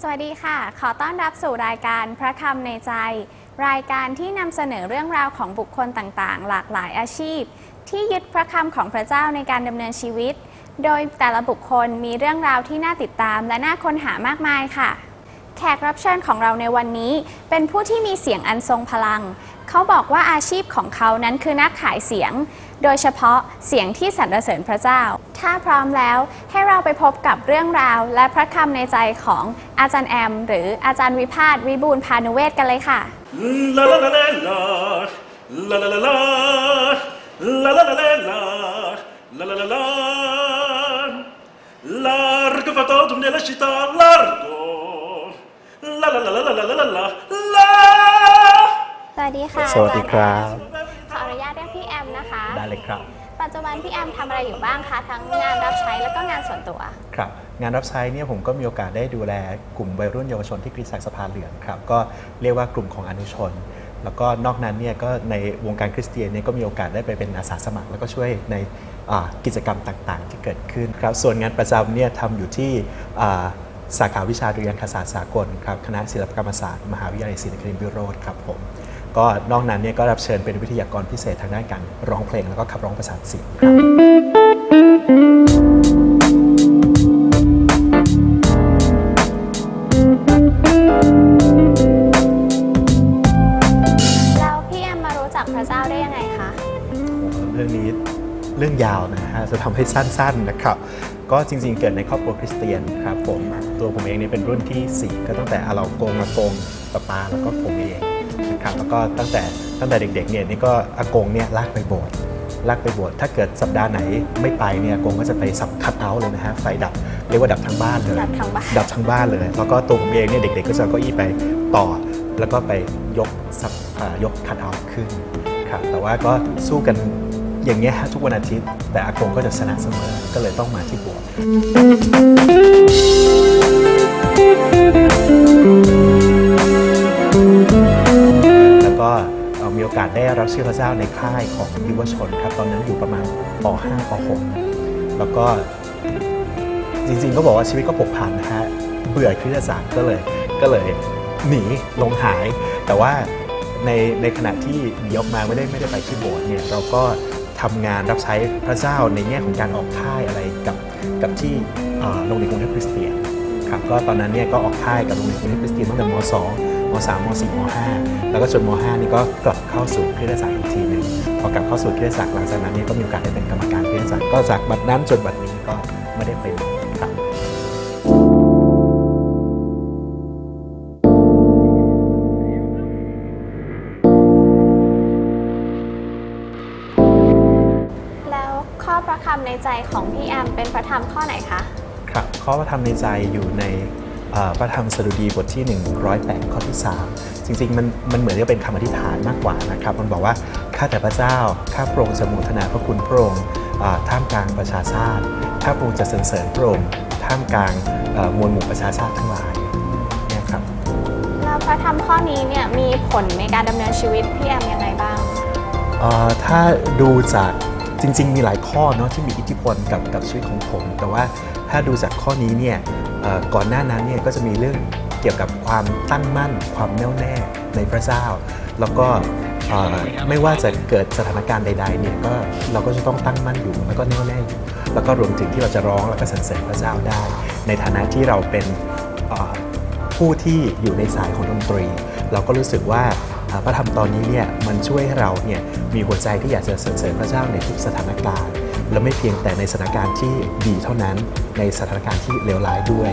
สวัสดีค่ะ ขอต้อนรับสู่รายการพระคำในใจ รายการที่นำเสนอเรื่องราวของบุคคลต่างๆ หลากหลายอาชีพ ที่ยึดพระคำของพระเจ้าในการดำเนินชีวิต โดยแต่ละบุคคลมีเรื่องราวที่น่าติดตามและน่าค้นหามากมายค่ะ แขกรับเชิญของเราในวันนี้ เป็นผู้ที่มีเสียงอันทรงพลัง เขาบอกว่าอาชีพของเขานั้นคือนักขายเสียง โดยเฉพาะเสียงที่สรรเสริญพระเจ้า ถ้าพร้อมแล้วให้เราไปพบกับเรื่องราว และพระคำในใจของอาจารย์แอม หรืออาจารย์วิพาทวิบูลย์พานุเวศกันเลยค่ะ La la la la la la la la la la la la la la la la la la largo va todo nella città largo la la la la la la la la la สวัสดีค่ะสวัสดีครับ ขออนุญาตเรียกพี่แอมนะคะ ได้เลยครับ ปัจจุบันพี่แอมทำอะไรอยู่บ้างคะทั้งงานรับใช้แล้วก็งานส่วนตัว ครับงานรับใช้เนี่ยผมก็มีโอกาสได้ดูแลกลุ่มวัยรุ่นเยาวชนที่คริสตจักรสะพานเหลืองครับก็เรียกว่ากลุ่มของอนุชน แล้วก็นอกนั้นเนี่ยก็ในวงการคริสเตียนเนี่ยก็มีโอกาสได้ไปเป็นอาสาสมัคร แล้วก็ช่วยในอ่ากิจกรรมต่างๆ ที่เกิดขึ้นครับส่วนงานประจำเนี่ยทำอยู่ที่อ่า สาขาวิชาดุริยางคศาสตร์สากลครับคณะศิลปกรรมศาสตร์มหาวิทยาลัยศรีนครินทรวิโรธครับผมก็นอกนั้นเนี่ยก็รับเชิญเป็นวิทยากรพิเศษทางด้านการร้องเพลงแล้วก็ขับร้องประสานเสียงครับแล้วพี่แอมมารู้จักพระเจ้าได้ยังไงคะ เรื่องนี้เรื่องยาวนะฮะจะทำให้สั้นๆนะครับ ก็จริงๆ เกิดในครอบครัวคริสเตียนครับผมตัวผมเองเนี่ยเป็นรุ่นที่ 4 ก็ตั้งแต่อาเรากงอากงปะปาแล้วก็ผมเองนะครับแล้วก็ตั้งแต่ตั้งแต่เด็กๆเนี่ยนี่ก็อากงเนี่ยลากไปโบสถ์ลากไปโบสถ์ถ้าเกิดสัปดาห์ไหนไม่ไปเนี่ยอากงก็จะไปสับคัดเอาท์เลยนะฮะไฟดับเรียกว่าดับทั้งบ้านเลยดับทั้งบ้านดับทั้งบ้านเลย แล้วก็ตัวผมเองเนี่ยเด็กๆ ก็จะเอาเก้าอี้ไปต่อ แล้วก็ไปยกสับอ่ายกคัดเอาท์ขึ้นครับแต่ว่าก็สู้กัน อย่างเงี้ยทุกวันอาทิตย์ แต่อากงก็จะชนะเสมอ ก็เลยต้องมาที่บสถ์แล้วก็มีโอกาสได้รับเชื่อพระเจ้าในค่ายของยุวชนครับ ตอนนั้นอยู่ประมาณป .5 ป .6 แล้วก็จริงๆก็บอกว่าชีวิตก็ผกผันนะฮะเบื่อคริสตจักรก็เลยก็เลยหนีลงหาย แต่ว่าในในขณะที่หนีออกมาไม่ได้ไม่ได้ไปที่โบสถ์เนี่ยเราก็ ทำงานรับใช้พระเจ้าในแง่ของการออกค่ายอะไรกับกับที่โรงเรียนกรุงเทพคริสเตียนครับก็ตอนนั้นเนี่ยก็ออกค่ายกับโรงเรียนกรุงเทพคริสเตียนตั้งแต่ม 2 ม 3 ม 4 ม 5 แล้วก็จนม 5 นี่ก็กลับเข้าสู่คริสตจักรอีกทีหนึ่งพอกลับเข้าสู่คริสตจักรหลังจากนั้นเนี่ยก็มีโอกาสได้เป็นกรรมการคริสตจักรก็จากบัดนั้นจนบัดนี้ก็ไม่ได้เป็น ระคำในใจของพี่แอมเป็นพระธรรมข้อไหนคะครับข้อพระธรรมในใจอยู่ในเอ่อพระธรรมสดุดีบทที่ 108 ข้อที่ 3 จริงๆ มันมันเหมือนจะเป็นคำอธิษฐานมากกว่านะครับ มันบอกว่า ข้าแต่พระเจ้า ข้าพระองค์จะมูทนาพระคุณพระองค์อ่าท่ามกลางประชาชาติ ข้าพระองค์จะสรรเสริญพระองค์ท่ามกลางเอ่อมวลหมู่ประชาชาติทั้งหลายเนี่ยครับแล้วพระธรรมข้อนี้เนี่ยมีผลในการดำเนินชีวิตพี่แอมยังไงบ้างเอ่อถ้าดูจาก จริง ๆ มีหลายข้อเนาะที่มีอิทธิพลกับกับชีวิตของผม แต่ว่าถ้าดูจากข้อนี้เนี่ยก่อนหน้านั้นเนี่ยก็จะมีเรื่องเกี่ยวกับความตั้งมั่น ความแน่วแน่ในพระเจ้า แล้วก็ไม่ว่าจะเกิดสถานการณ์ใดๆเนี่ยก็เราก็จะต้องตั้งมั่นอยู่แล้วก็แน่วแน่อยู่แล้วก็รวมถึงที่เราจะร้องแล้วก็สรรเสริญพระเจ้าได้ ในฐานะที่เราเป็นผู้ที่อยู่ในสายของดนตรี เราก็รู้สึกว่า พระธรรมตอนนี้เนี่ยมันช่วยให้เราเนี่ยมีหัวใจที่อยากจะสรรเสริญพระเจ้าในทุกสถานการณ์ และไม่เพียงแต่ในสถานการณ์ที่ดีเท่านั้นในสถานการณ์ที่เลวร้ายด้วย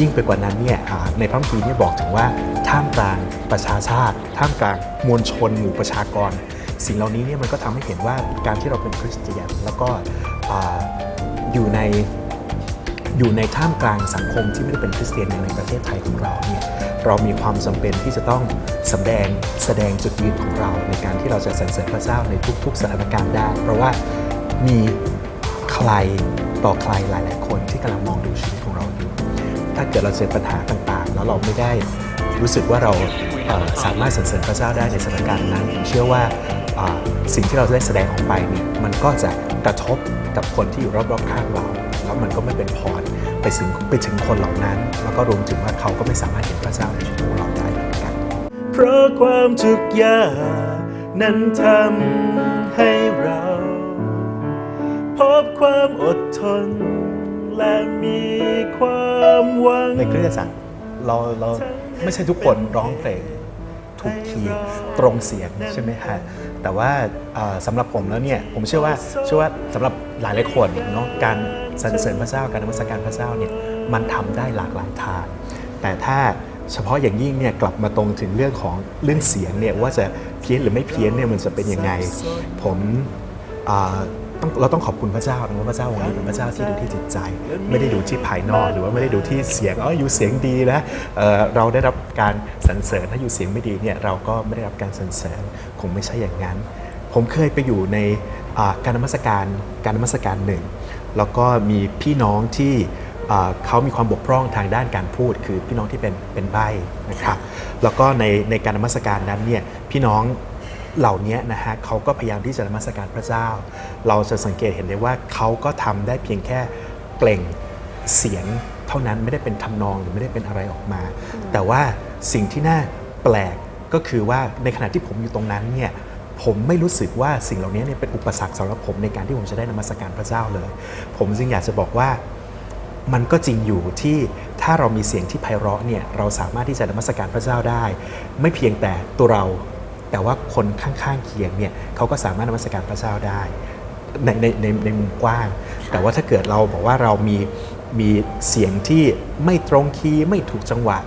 ยิ่งไปกว่านั้นเนี่ยในพระคัมภีร์เนี่ยบอกถึงว่าท่ามกลางประชาชาติ ท่ามกลางมวลชน หมู่ประชากร สิ่งเหล่านี้เนี่ยมันก็ทำให้เห็นว่าการที่เราเป็นคริสเตียนแล้วก็ออยู่ในอยู่ในท่ามกลางสังคมที่ไม่ได้เป็นคริสเตียนอย่างในประเทศไทยของเราเนี่ย เรามีความจำเป็นที่จะต้องสำแดงแสดงจุดยืนของเรา ในการที่เราจะสรรเสริญพระเจ้าในทุก ๆ สถานการณ์ได้ เพราะว่ามีใครต่อใครหลาย ๆ คนที่กำลังมองดูชีวิตของเราอยู่ ถ้าเกิดเราเจอปัญหาต่าง ๆ แล้วเราไม่ได้รู้สึกว่าเราเสามารถสรรเสริญพระเจ้าได้ในสถานการณ์นั้นผมเชื่อว่าอ่าสิ่งที่เราได้แสดงออกไปเนี่ยมันก็จะกระทบกับคนที่อยู่รอบๆข้างเรา แล้วมันก็ไม่เป็นพรไปถึงไปถึงคนเหล่านั้น แล้วก็รวมถึงว่าเขาก็ไม่สามารถเห็นพระเจ้าในชีวิตของเราได้เหมือนกัน เพราะความทุกข์ยากนั้นทำให้เรา พบความอดทน และมีความหวังในคริสตจักรเราเราไม่ใช่ทุกคนร้องเพลงถูกคีย์ตรงเสียงใช่ไหมฮะแต่ว่าเอ่อสำหรับผมแล้วเนี่ยผมเชื่อว่าเชื่อว่าสำหรับหลายหลายๆคนเนาะการ สรรเสริญพระเจ้าการนมัสการพระเจ้าเนี่ยมันทำได้หลากหลายทาง แต่ถ้าเฉพาะอย่างยิ่งเนี่ยกลับมาตรงถึงเรื่องของเรื่องเสียงเนี่ยว่าจะเพี้ยนหรือไม่เพี้ยนเนี่ยมันจะเป็นยังไง ผมต้องเราต้องขอบคุณพระเจ้านะว่าพระเจ้าองค์นี้เป็นพระเจ้าที่ดูที่จิตใจ ไม่ได้ดูที่ภายนอกหรือว่าไม่ได้ดูที่เสียงอ๋ออยู่เสียงดีนะเเราได้รับการสรรเสริญถ้าอยู่เสียงไม่ดีเนี่ยเราก็ไม่ได้รับการสรรเสริญคงไม่ใช่อย่างนั้น ผมเคยไปอยู่ในการนมัสการการนมัสการหนึ่ง แล้วก็มีพี่น้องที่เขามีความบกพร่องทางด้านการพูด คือพี่น้องที่เป็นเป็นใบนะครับแล้วก็ในในการนมัสการนั้นเนี่ยพี่น้องเหล่านี้นะฮะเขาก็พยายามที่จะนมัสการพระเจ้า เราจะสังเกตเห็นได้ว่าเขาก็ทำได้เพียงแค่เปล่งเสียงเท่านั้นไม่ได้เป็นทำนองหรือไม่ได้เป็นอะไรออกมา แต่ว่าสิ่งที่น่าแปลกก็คือว่าในขณะที่ผมอยู่ตรงนั้นเนี่ย ผมไม่รู้สึกว่าสิ่งเหล่านี้เนี่ยเป็นอุปสรรคสำหรับผมในการที่ผมจะได้นมัสการพระเจ้าเลย ผมจึงอยากจะบอกว่ามันก็จริงอยู่ที่ถ้าเรามีเสียงที่ไพเราะเนี่ยเราสามารถที่จะนมัสการพระเจ้าได้ ไม่เพียงแต่ตัวเรา แต่ว่าคนข้างๆเคียงเนี่ยเขาก็สามารถนมัสการพระเจ้าได้ในในในในมุมกว้าง แต่ว่าถ้าเกิดเราบอกว่าเรามีมีเสียงที่ไม่ตรงคีย์ไม่ถูกจังหวะ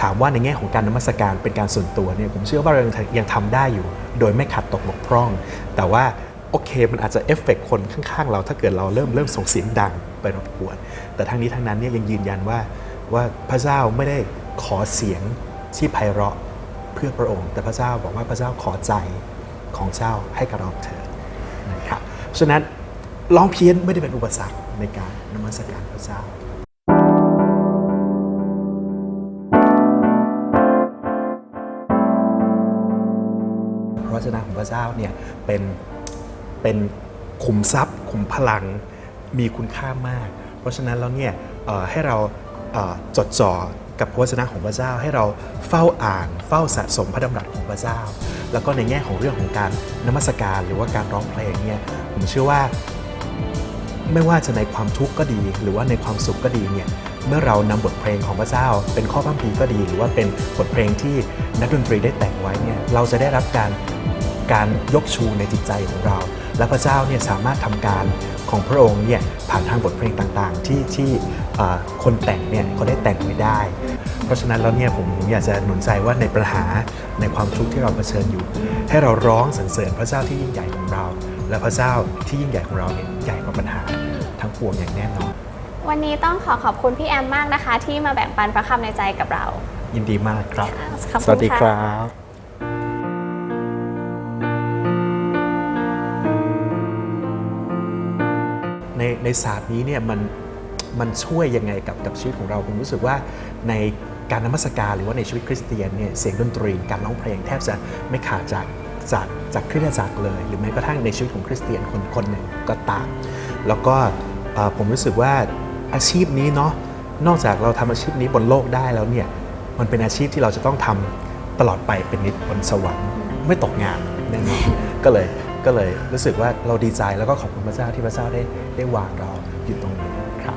ถามว่าในแง่ของการนมัสการเป็นการส่วนตัวเนี่ยผมเชื่อว่าเรายังยังทำได้อยู่ โดยไม่ขัดตกบกพร่อง แต่ว่าโอเคมันอาจจะเอฟเฟกคนข้างๆ เราถ้าเกิดเราเริ่มเริ่มส่งเสียงดังไปรบกวน แต่ทั้งนี้ทั้งนั้นเนี่ยยังยืนยันว่าว่าพระเจ้าไม่ได้ขอเสียงที่ไพเราะเพื่อพระองค์ แต่พระเจ้าบอกว่าพระเจ้าขอใจของเจ้าให้กับเราเถิดนะครับฉะนั้นร้องเพี้ยนไม่ได้เป็นอุปสรรคในการนมัสการพระเจ้า พระวจนะของพระเจ้าเนี่ยเป็นเป็นขุมทรัพย์ขุมพลังมีคุณค่ามาก เพราะฉะนั้นแล้วเนี่ยให้เราเจดจ่อกับพระวจนะของพระเจ้า ให้เราเฝ้าอ่านเฝ้าสะสมพระดำรัสของพระเจ้า แล้วก็ในแง่ของเรื่องของการนมัสการหรือว่าการร้องเพลงเนี่ยผมเชื่อว่าไม่ว่าจะในความทุกข์ก็ดี หรือว่าในความสุขก็ดีเนี่ยเมื่อเรานำบทเพลงของพระเจ้า เป็นข้อพระคัมภีร์ก็ดี หรือว่าเป็นบทเพลงที่นักดนตรีได้แต่งไว้เนี่ยเราจะได้รับการ การยกชูในจิตใจของเรา และพระเจ้าเนี่ยสามารถทำการของพระองค์เนี่ยผ่านทางบทเพลงต่างๆ ที่ที่เอ่อคนแต่งเนี่ยเขาได้แต่งไว้ได้ เพราะฉะนั้นแล้วเนี่ยผมผมอยากจะหนุนใจว่าในปัญหาในความทุกข์ที่เราเผชิญอยู่ ให้เราร้องสรรเสริญพระเจ้าที่ยิ่งใหญ่ของเรา และพระเจ้าที่ยิ่งใหญ่ของเราเนี่ยใหญ่กว่าปัญหาทั้งปวงอย่างแน่นอนวันนี้ต้องขอขอบคุณพี่แอมมากนะคะ ที่มาแบ่งปันพระคำในใจกับเรา ยินดีมากครับขอบคุณสวัสดีค่ะครับ ในในศาสตร์นี้เนี่ยมันมันช่วยยังไงกับกับชีวิตของเราผมรู้สึกว่าในการนมัสการหรือว่าในชีวิตคริสเตียนเนี่ยเสียงดนตรีการร้องเพลงแทบจะไม่ขาดจากจากจากคริสตจักรเลย หรือแม้กระทั่งในชีวิตของคริสเตียนคนคนหนึ่งก็ตาม แล้วก็ผมรู้สึกว่าอาชีพนี้เนาะนอกจากเราทำอาชีพนี้บนโลกได้แล้วเนี่ยมันเป็นอาชีพที่เราจะต้องทำตลอดไปเป็นนิดบนสวรรค์ไม่ตกงานแน่นอนก็เลย ก็เลยรู้สึกว่าเราดีใจแล้วก็ขอบคุณพระเจ้าที่พระเจ้าได้ได้วางเราอยู่ตรงนี้ครับ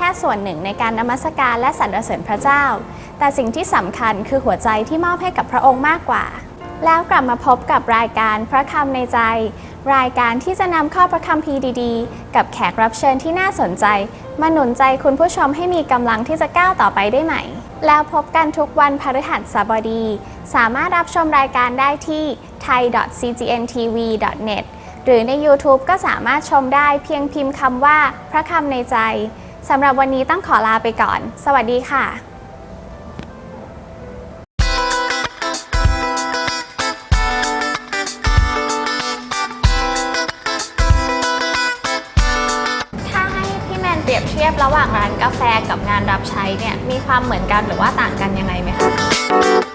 คส่วนหนึ่งในการนมัสการและสรรเสริญพระเจ้า แต่สิ่งที่สำคัญคือหัวใจที่มอบให้กับพระองค์มากกว่า แล้วกลับมาพบกับรายการพระคำในใจ รายการที่จะนำข้อพระคัมภีดีๆ กับแขกรับเชิญที่น่าสนใจ มาหนุนใจคุณผู้ชมให้มีกำลังที่จะก้าวต่อไปได้ใหม่ แล้วพบกันทุกวันพฤหัสบดี สามารถรับชมรายการได้ที่ thai.cgntv.net หรือใน YouTube ก็สามารถชมได้เพียงพิมพ์คำว่า พระคำในใจ สำหรับวันนี้ต้องขอลาไปก่อน สวัสดีค่ะ เปรียบเทียบระหว่างร้านกาแฟกับงานรับใช้เนี่ยมีความเหมือนกันหรือว่าต่างกันยังไงไหมคะ